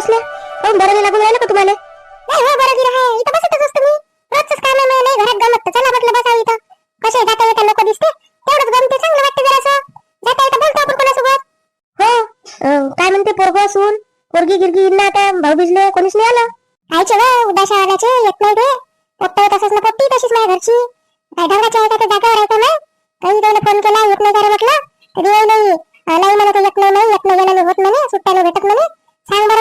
बसल्या काऊन बरं लागून राहिलं का तुम्हाला? नाही हो बरं गिर आहे. इथं बसतच असतो मी. रोजच काम आहे मला. नाही घरात गमत तर चला म्हटलं बसावं इथं. कसे जाता येता लोक दिसते? तेवढंच गमते चांगलं वाटतं जरासं. जाता येता बोलतो आपण कोणासोबत? हो अं, काय म्हणते पोरग असून? पोरगी गिरगी येईन ना आता भाऊ बिजले कोणीच नाही आलं. आयचे व उदाशा आल्याचे येत नाही ते पोट्ट तसंच ना पोट्टी तशीच माझ्या घरची. काय ढंगाच्या आहे का ते जागेवर आहे का नाही? काही त्याला फोन केला येत नाही म्हटलं. तर नाही नाही म्हणत येत नाही नाही येत नाही होत म्हणे सुट्ट्याला भेटत म्हणे. सांग बरं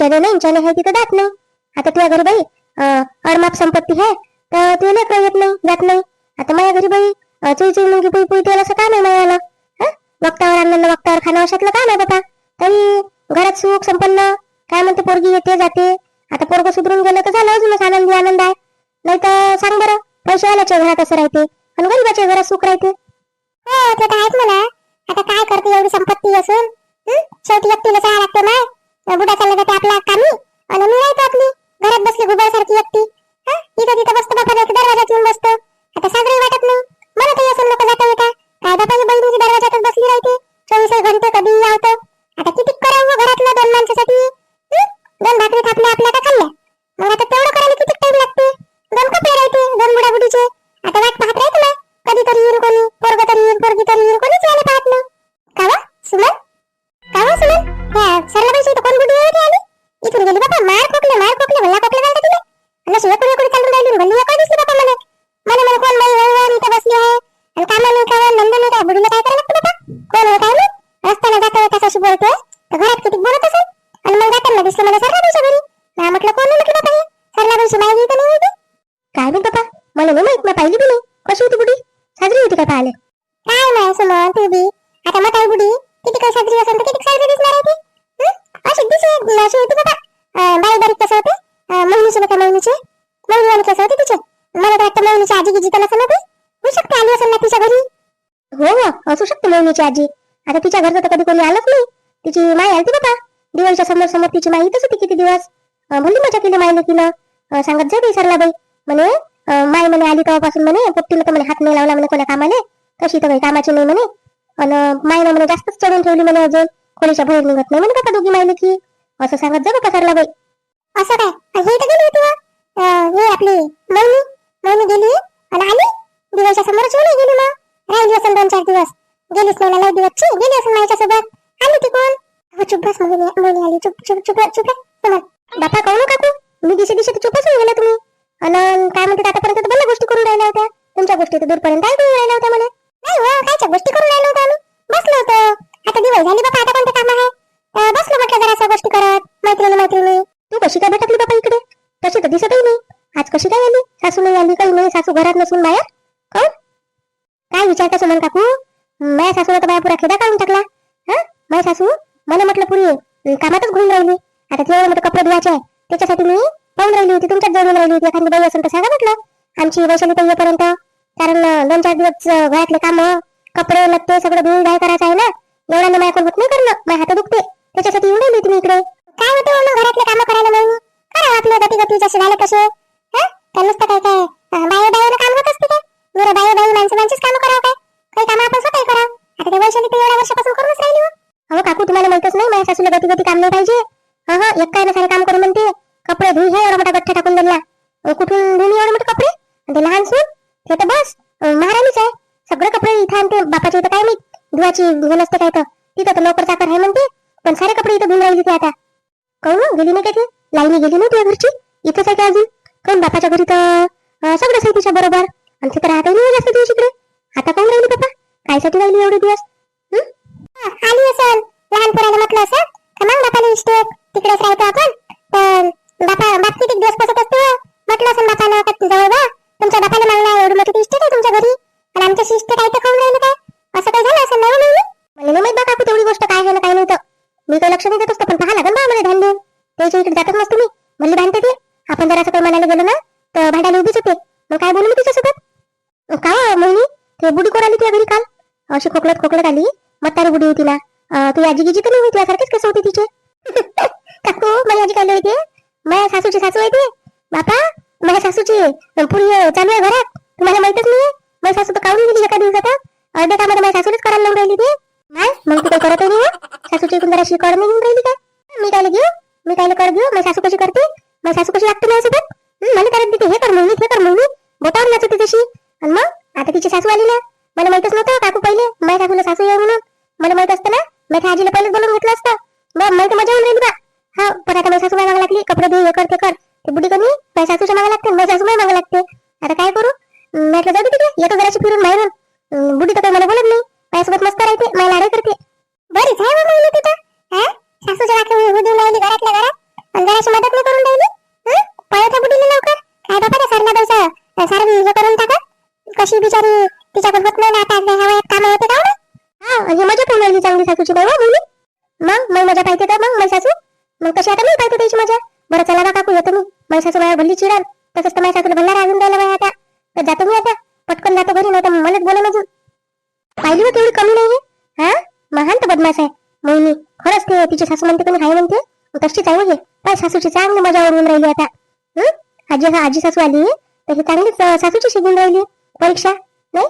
दात आहे नाही आहे तिथं दात नाही आता तुझ्या घरी बाई अडमाप संपत्ती आहे तर तुला लेकर येत नाही जात नाही. आता माझ्या घरी बाई चुई चुई मुलगी पुई पुई तेल असं काम आहे मायाला वक्तावर आणलं वक्तावर खाणं अशातलं काम आहे बाबा. तरी घरात सुख संपन्न काय म्हणते पोरगी येते जाते. आता पोरग सुधरून गेलं तर झालं अजूनच आनंदी आनंद आहे. नाही तर सांग बरं पैशावाल्याच्या घरात असं राहते आणि गरीबाच्या घरात सुख राहते. हो ते तर आहेच म्हणा. आता काय करते एवढी संपत्ती असून? शेवटी एकटीला तिची आजी. आता तिच्या घरचं तर कधी कोणी आलंच नाही. तिची माय आलती बाबा. दिवाळीच्या समोर समोर तिची माई इथंच होती किती दिवस. अं, भली मजा केली तिनं. सांगत जा बाई सरला बाई. म्हणे माय म्हणे आली तेव्हापासून म्हणे पोट्टीला तर म्हणे हात नाही लावला म्हणे कोणा कामाने. तशी तर काही कामाची नाही म्हणे. आणि मायनं म्हणे जास्तच चढून ठेवली म्हणे अजून. कोणीच्या बाहेर निघत नाही म्हणे बाबा दोघी माईले की. असं सांगत जा बाबा सरला बाई. असं काय? हे तर गेली होती अं, हे आपली मौनी. मौनी गेली. आणि आली? दिवाळीच्या समोरच येऊन गेली मग. राहिली असेल दोन चार दिवस. गेलीच नाही ना लय दिवसची गेली असेल माझ्या सोबत आली ती कोण? हो चुप बस मौनी मौनी आली. चुप चुप चुप चुप रे. तुम्हाला बापा काहून हो काकू? मी दिशे दिशे तर चुपच होऊन गेला तुम्ही. आणि काय म्हणते आतापर्यंत तर भल्या गोष्टी करून राहिल्या होत्या. तुमच्या गोष्टी तर दूरपर्यंत ऐकून राहिल्या होत्या मला नाही हो कायच्या गोष्टी करून राहिलो होतो आम्ही. बसलो होतो. आता दिवाळी झाली बापा आता कोणते काम आहे? अं, बसलो म्हटलं जरा गोष्टी करत. मैत्रिणी मैत्रिणी. तू कशी काय भटकली बापा इकडे? तशी तर दिसतही नाही. आज कशी काय आली? सासू नाही आली काही नाही. सासू घरात नसून बाहेर. सासू? मला म्हटलं पूर्वी कामातच घुरून राहिली. आता तिला म्हटलं कपडे धुवायचे आहे त्याच्यासाठी मी पाहून राहिली होती तुमच्याच जवळून राहिली होती. एखादी बाई असेल तर सांगा म्हटलं. आमची वैशाली तर येईपर्यंत. कारण दोन चार दिवस घरातले काम कपडे लत्ते सगळं धुवून घ्याय करायचं आहे ना तिथं तर लवकर चाकर आहे म्हणते. पण सारे कपडे इथं धुवून राहिली तिथे आता. काऊन गेली नाही का ती लाईनी गेली नाही तुझ्या घरची? इथंच आहे का अजून? काऊन बापाच्या घरी तर सगळंच आहे तिच्या बरोबर. आणि तिथं राहता नाही जास्त दिवस इकडे? आता काऊन राहिली बाबा कायसाठी राहिली एवढे दिवस? आली असेल. लहान पोराला म्हटलं असं. का मग बापाला इस्टेट तिकडेच राहतो आपण. पण बापा बाप किती दिवस बसत असतो? म्हटलं असेल बापाला का जवळ बा तुमच्या बापाला मागला एवढी मोठी इस्टेट आहे तुमच्या घरी? आणि आमच्या इस्टेट आहे तर खाऊन राहिलं काय? असं काय झालं असं नाही हो, नाही मला नाही माहीत बा काकू तेवढी हो? सासूची जरा शिकवड नाही घेऊन राहिली काय? मी काय घेऊ हो? मी काय कर घेऊ मग सासू कशी करते? मग सासू कशी वागते माझ्यासोबत हं, मला करत देते हे कर मोहिनी हे कर मोहिनी. बोटावर नाचते तशी. आणि मग? आता तिची सासू आली ना मला माहितच नव्हतं काकू पहिले. माझ्या काकूला सासू आहे म्हणून. मला माहीत असतं ना? मी आजीला पहिलेच बोलून घेतलं असतं. बा मला तर मजा येऊन राहिली बा. हा पण आता माझी सासू मागा लागली. कपडे दे हे कर ते कर. ते बुडी कमी. माझ्या सासूच्या मागा लागते माझ्या सासू मागा लागते. आता काय करू? म्हटलं जाऊ दे तिकडे. येतो जराशी फिरून बाहेरून. बुडी तर काही मला बोलत नाही. माझ्यासोबत मस्त राहते मला लाडे करते. बरीच आहे मग महिला तिथं? हा? सासूच्या वाक्य हुदून राहिली घरातल्या घरात? पण जराशी मदत नाही करून राहिली? हं? पळत बुडीला लवकर? काय बाबा त्या सरला दोसा सर हे करून टाका. कशी बिचारी मोहिनी खरंच ते तिची सासू म्हणते कोणी हाय म्हणते? तशीच आहे म्हणजे पण सासूची चांगली मजा उडवून राहिली आता. हं? आजी आजी सासू आली तर ही चांगलीच सासूची शिकून राहिली. परीक्षा? नाही?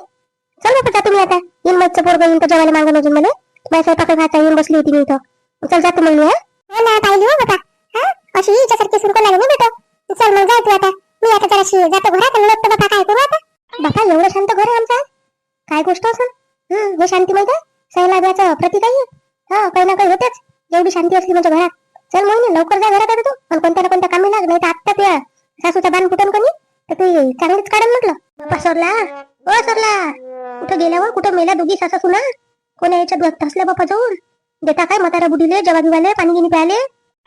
चल बापा जातो मी आता. येईन मगचं पोरग येईन जेवायला मागून अजून मला माझ्या स्वयंपाक भाता येऊन बसली होती मी इथं. चल जातो मग मी हा? हो ना पाहिली हो बाबा हा? अशी हिच्यासारखी सुरू लागली नाही बेटा चल मग जाय तू आता. मी आता जराशी जातो घरात आणि लोक बाबा काय करू आता? बापा एवढं शांत घर आहे आमचं? काय गोष्ट असेल हं, हे शांती माहिती आहे सैलाब्याचं प्रतीक आहे. हा काही ना काही होतेच. एवढी शांती असली म्हणजे घरात. चल मोहिनी लवकर जा घरात आता तू. पण कोणत्या ना कोणत्या कामी लाग नाही तर आत्ता त्या सासूचा बाण कुठून कोणी तर तू चांगलीच काढून म्हटलं. पसरला सरला. ओ सरला. कुठं गेल्यावर? कुठं मेला दोघी सासा सुना कोणा याच्यात व्यक्त असल्या बापा जाऊन? देता काय मतारा बुडीले जेवा बिवाले पाणी गिनी प्याले?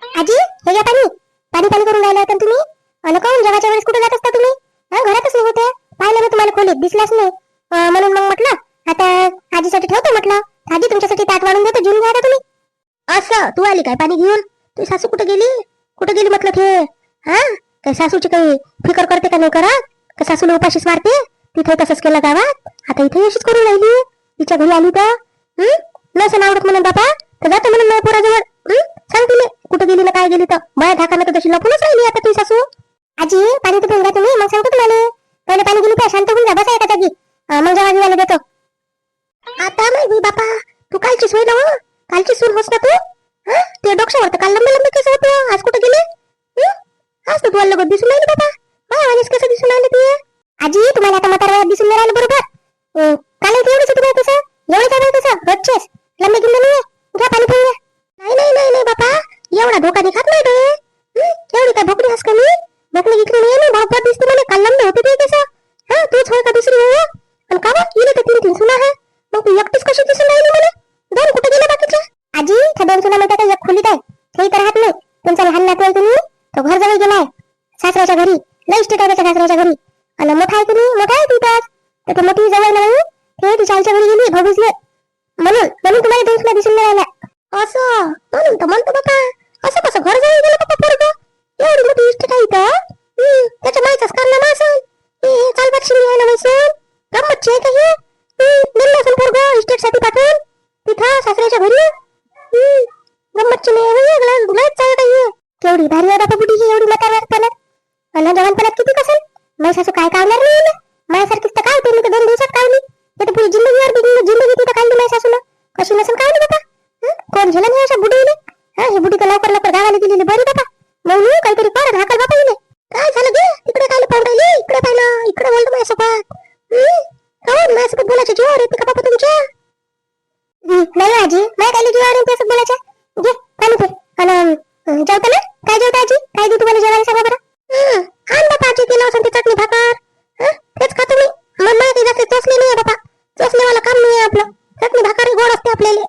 आजी हे घ्या पाणी. पाणी पाणी करून राहिला होता तुम्ही? अन काहून जेवाच्या वेळेस कुठे जात असता तुम्ही? हा घरातच नाही होते पाहिलं ना तुम्हाला खोलीत दिसलाच नाही. म्हणून मग म्हटलं आता आजीसाठी ठेवतो म्हटलं. आधी तुमच्यासाठी ताट वाढून देतो घेऊन घ्या का तुम्ही. असं तू आली काय? पाणी घेऊन? तुझी सासू कुठे गेली? कुठे गेली म्हटलं हे हा? काय सासूची काही फिकर करते का नाही करत? का सासूला उपाशीच मारते? तिथे तसंच केलं गावात? आता इथे अशीच करून राहिली. तिच्या घरी आली तर? हम्म नसेल आवडत म्हणून बापा. तर जातो म्हणून माझ्या पोराजवळ. सांग तिले कुठे गेली ना काय गेली तर? माया धाकाला तर तशी लपूनच राहिली आता तुझी सासू. आजी पाणी तर पिऊन तुम्ही. मग सांगतो तुम्हाला. पहिले पाणी गेली तर शांत होऊन जा. बसा एका जागी. मग जेव्हा देतो. आता माहिती बापा. तू कालची सोय ना हो? कालची सून होस ना तू? त्या माहिती का एक खोलीत आहे. ते इथं राहत नाही. तुमचा लहान नातू आहे तुम्ही तो घर जवळ गेलाय सासऱ्याच्या घरी लई इष्ट आहे सासऱ्याच्या घरी. आणि मोठा आहे तुम्ही मोठा आहे तिथं तर ते मोठी जवळ नाही. ते तिच्या आईच्या घरी गेली भाऊजले म्हणून म्हणून तुम्हाला दोन सुना दिसून नाही राहिल्या. असं? म्हणून तर म्हणतो बापा. असं कसं? घर जवळ गेलं बापा पोरग? एवढी मोठी इष्ट आहे इथं? त्याच्या माईचाच कारनामा असेल. चाल चालबात शिंदी आहे ना वैसून गमतची आहे का हे? हं, दिलं असेल पोरग इस्टेट पाठवून. तिथं सासऱ्याच्या घरी. आहे हे, लयच चांगलं आहे केवढी भारी आहे बाबा बुडी ही एवढी म्हातारपणात. अन जवानपणात किती कसेल? माझी सासू काय कावणार नाही ना? माझ्यासारखीच तर काय होते? मी तर दोन दिवसात कावली ते तर पुरी जिंदगीवर बिन- जिंदगी तिथं काढली माझ्या सासूला. कशी नसेल कावली बाबा कोण झालं नाही अशा बुडीने हा? ही बुडी तर लवकर लवकर गावाला गेलेली बरी बापा. म्हणून काहीतरी कर हाकल बाबा हिने. काय झालं गे? तिकडे काय पाहून राहिली इकडे पाहिलं इकडे बोलतो माझ्यासोबत हं? काहून माझ्यासोबत बोलायची जोर येते का बाबा तुमच्या? नाही आजी. मला काय जीवावर येते असं बोलायचं घे पाणी घे आणि ना काय जेवता आजी? काय देऊ तुम्हाला जेवायला सांगा बरं हं, आण बापा आजी केलं असं ते चटणी भाकर. तेच खातो मी. मन मला काही जास्त चोचले नाही बापा. चोचलेवाला काम नाही आहे आपलं. चटणी भाकर गोड असते आपल्याला.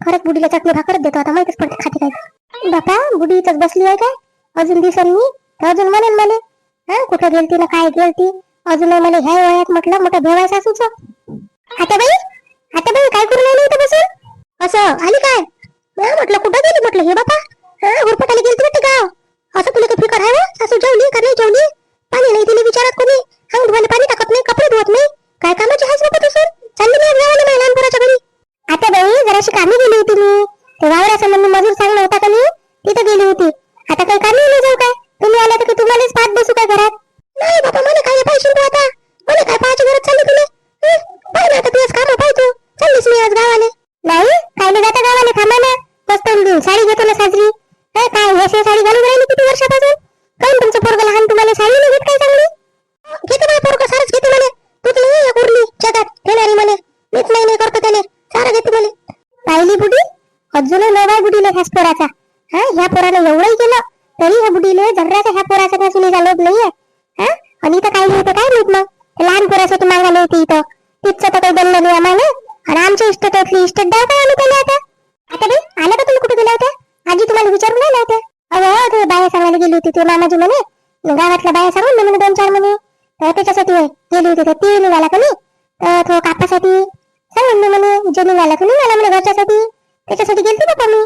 खरंच बुडीला चटणी भाकरच देतो आता माहितीच पडते खाते काय बापा बुडी इथंच बसली आहे काय? अजून दिसन मी. अजून म्हणेन मला. हा कुठं गेलती ना काय गेलती? अजून मला ह्या वयात म्हटलं मोठं भेवाय सासूच. आता बाई आता बाई काय करून राहिली इथं बसून? असं आली काय? म्हटलं कुठं गेली? म्हटलं हे बापा हा उरपटाला गेलती वाटते गाव असं तुला काही फिकर आहे हो? सासू जेवली का नाही जेवली पाणी नाही तिने विचारत कोणी अंग धुवायला पाणी टाकत नाही कपडे धुवत नाही काय कामाची हाच बाबा तसून चालली नाही गावाला माझ्या लहानपुराच्या घरी आता बाई जराशी कामी गेली होती मी ते वावरा संबंधी मजूर चांगला होता का नाही तिथं गेली होती आता काही कामी नाही जाऊ काय तुम्ही आल्या तर की तुम्हालाच पाठ बसू काय घरात नाही बाबा मला काय पाहिजे तू आता मला काय पाहायची गरज चालली तुला हं? पाय ना आता तुझ्याच काम पाय तू चाललीस मी आज गावाले नाही काय नाही जाता गावाले थांबा ना मस्त साडी घेतो ना साजरी हं, काय हे अशी साडी घालून राहिली किती वर्षापासून काऊन तुमचं पोरग लहान तुम्हाला साडी नाही घेत काय चांगली घेते मला पोरग सारच घेते म्हणे तूच नाही एक उरली जगात घेणारी म्हणे मीच नाही नाही करतो त्याने सारं घेते म्हणे पाहिली बुडी अजूनही नवा बुडीले ह्याच पोराचा. हा ह्या पोरानं एवढंही केलं तरी ह्या बुडीले जर्राचा ह्या पोराचा त्या सुनी लोभ नाहीये. हा आणि इथं काय नाही काय माहीत मग? लहान पोरासाठी मागायला येते इथं. तिथचं तर काही बनलं नाही आम्हाला. आणि आमच्या इष्टतातली इष्टेट द्याव काय आम्ही त्याला आता? आता बाई आलं का तुम्ही कुठे गेल्या होत्या? आजी तुम्हाला विचारून आल्या होत्या. अहो ते बाया सांगायला गेली होती ते मामाजी म्हणे. गावातल्या बाया सांगून म्हणे दोन चार म्हणे. तर त्याच्यासाठी गेली होती तर ती निघाला का नाही? तर तो कापासाठी सांगून ना म्हणे जे निघाला का मला म्हणे घरच्यासाठी. त्याच्यासाठी गेलती बापा मी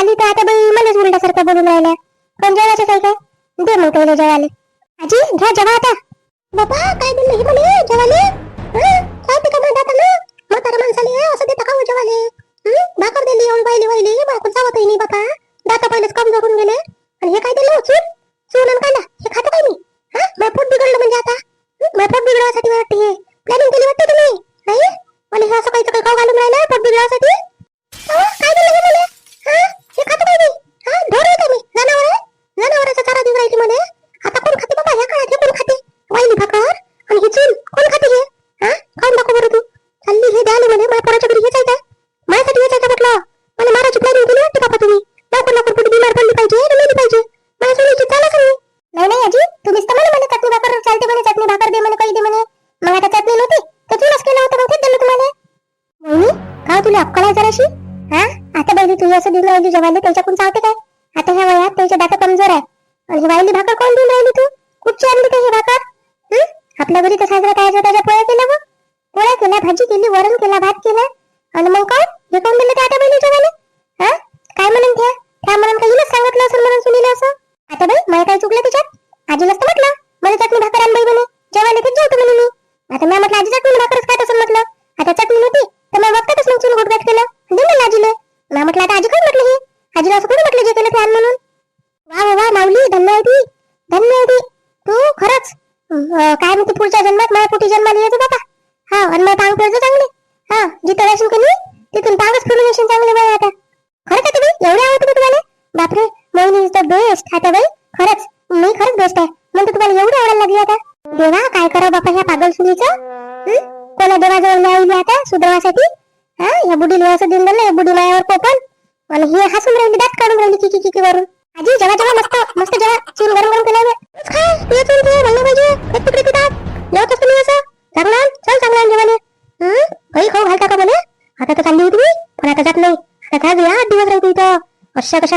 आली तर आता बाई मलाच उलटासारखं बोलून राहिल्या. पण जेवायचं काय काय दे मग पहिले जेवायला. आजी घ्या जेवा आता. बाबा काय बोलले हे म्हणे जेवाले काय ते का म्हणत आता ना म्हातारा माणसाले असं देता का हो जेवाले भाकर दिली येऊन वाहिली वाहिली बायको चावतही नाही बाबा दाता पहिलेच कम करून गेले. आणि हे काय दिलं? चून? चूल आणि कांदा? हे खातं काय मी? हा? माझं पोट बिघडलं म्हणजे आता. हं? माझं पोट बिघडवासाठी वाटते हे. म्हणून काही सांगितलं असं म्हणून सुनीला असं. आता बाई मला काय चुकलं त्याच्यात आजी बापरे मोहिनी इज द बेस्ट आता बाई. खरंच मी खरंच बेस्ट आहे. म्हणतो तुम्हाला एवढं आवडायला लागली आता. देवा काय करावं बापा ह्या पागल सुनीचं? कोणा देवाजवळ लावली आता सुधरवासाठी? हा? या बुडीला असं देऊन दिलं या बुडी मायावर कोपन आणि हे हसून राहिली दात काढून राहिली किकी किकी वरून. आजी जेव्हा जेव्हा मस्त मस्त जेव्हा चूल गरम गरम केलं काय तुझ्या चूल तुझ्या म्हणलं पाहिजे. एक तुकडे पितात जेवत असतो मी असं. चांगला चल चांगला आण हं? काही खाऊ घालता का म्हणे? आता तर चालली होती मी पण आता जात नाही. आता काय आठ दिवस राहते इथं. अशा कशा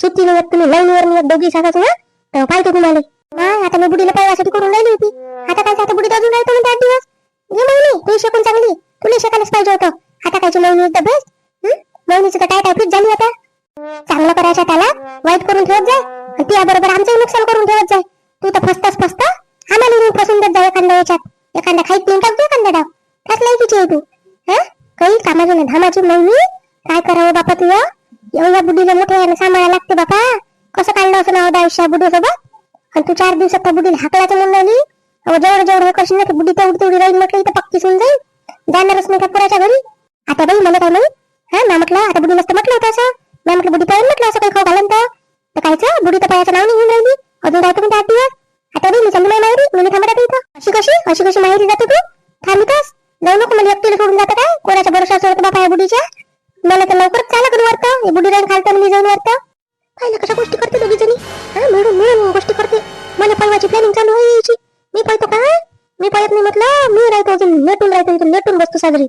सुट्टी नव्हत तुम्ही लाईनीवर नाही दोघी सासाच ना तर पाहतो तुम्हाला. नाही आता मी बुडीला पायवासाठी करून राहिली होती. आता काय आता बुडीत अजून राहतो म्हणते आठ दिवस. ये महिनी तू शिकून चांगली. तुला शिकायलाच पाहिजे होतं. आता काय महिनी द बेस्ट महिनीचं तर काय काय फिट झाली आता. चांगलं करायचं त्याला वाईट करून ठेवत जाय. आणि त्या बरोबर आमचंही नुकसान करून ठेवत जाय. तू तर फसताच फसता आम्हाला फसून देत जाय एखाद्या याच्यात. एखादा खाईत नेऊन टाकतो एखादा डाव. फसलाय तिची तू. हा? काही कामाची नाही धामाची महिनी. काय करावं बापा तुझ्या एवढ्या बुडीला मोठ्या यानं सांभाळायला लागते बापा. कसं काढलं असं नाव आयुष्या बुडी सोबत आणि तू चार दिवसात त्या बुडीला हाकलायचं म्हणून राहिली? जेवढं जेवढं हे करशील ना बुडी तेवढी तेवढी राहील म्हटलं इथं पक्की सुन जाईल. जाणारच नाही का पुराच्या घरी. आता बाई मला काय माहीत? हा ना म्हटलं आता बुडी नसतं म्हटलं होतं असं. मी म्हटलं बुडी पाहिजे म्हटलं असं काही खाऊ घालून तर. तर कायचं बुडी तर पायाचं नाव नाही राहिली. अजून राहतो मी आठ दिवस आता बाई मी चालू नाही माहेरी. मी थांबत आता इथं. अशी कशी? अशी कशी माहेरी जाते तू? थांबितस? जाऊ नको मला एकटीला सोडून जातं काय? कोणाच्या भरोसा सोडत बापा या बुडीच्या मला तर लवकर चाला करून वाटतं. हे बुडी रान खालतं मी जाऊन वाटतं. पाहिलं कशा गोष्टी करते दोघी जणी हा मिळून मिळून गोष्टी करते. मला पळवायची प्लॅनिंग चालू आहे यायची मी पळतो का? मी पळत नाही म्हटलं मी राहतो अजून नेटून राहतो इथून नेटून बसतो साजरी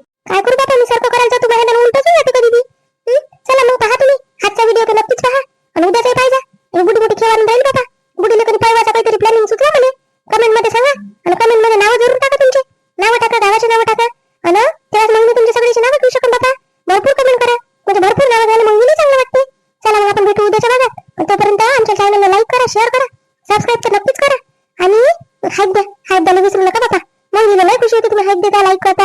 तोपर्यंत आमच्या चॅनलला लाईक करा शेअर करा सबस्क्राईब तर नक्कीच करा. आणि हाईक द्या हाईक द्यायला विसरू नका बाबा. मग लय खुशी होती तुम्ही हाईक देता लाईक करता